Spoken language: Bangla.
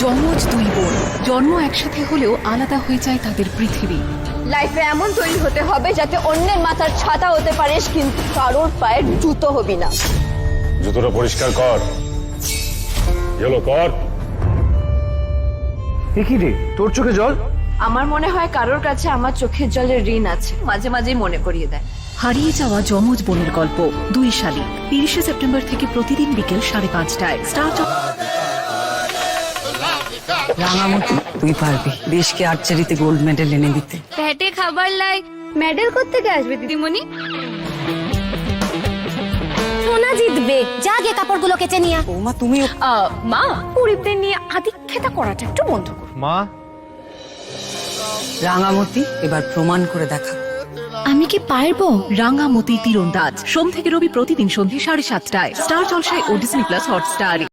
যমজ দুই বোন। জন্ম একসাথে হলেও আলাদা হয়ে যায় তাদের পৃথিবী। লাইফে এমন তৈরি হতে হবে যাতে অন্যের মাথার ছাতা হতে পারিস কিন্তু কারোর পায়ের জুতো হবি না। জুতোটা পরিষ্কার কর। গেলো কর কি রে? তোর চোখে জল? আমার মনে হয় কারোর কাছে আমার চোখের জলের ঋণ আছে। মাঝে মাঝেই মনে করিয়ে দেয়। হারিয়ে যাওয়া যমজ বোনের গল্প দুই শালিক। তিরিশে সেপ্টেম্বর থেকে প্রতিদিন বিকেল সাড়ে পাঁচটায়। স্টার রাঙামতি তুই পারবি। দেশকে আর্চারিতে গোল্ড মেডেল এনে দিতে। পেটে খাবার লাই। মেডেল করতে আসবে দিদিমণি? সোনা জিতবে। যা গে কাপড়গুলো কেচে নিয়ে আয়। বৌমা তুমিও মা? গরিবদের নিয়ে আদিক্ষেতা করাটা একটু বন্ধ করো। মা? রাঙামতি এবার প্রমাণ করে দেখা। আমি কি পারব? রাঙামতি তীরন্দাজ। সোম থেকে রবি প্রতিদিন সন্ধ্যে সাড়ে সাতটায়। স্টার জলসায় ও ডিসনি প্লাস হটস্টারে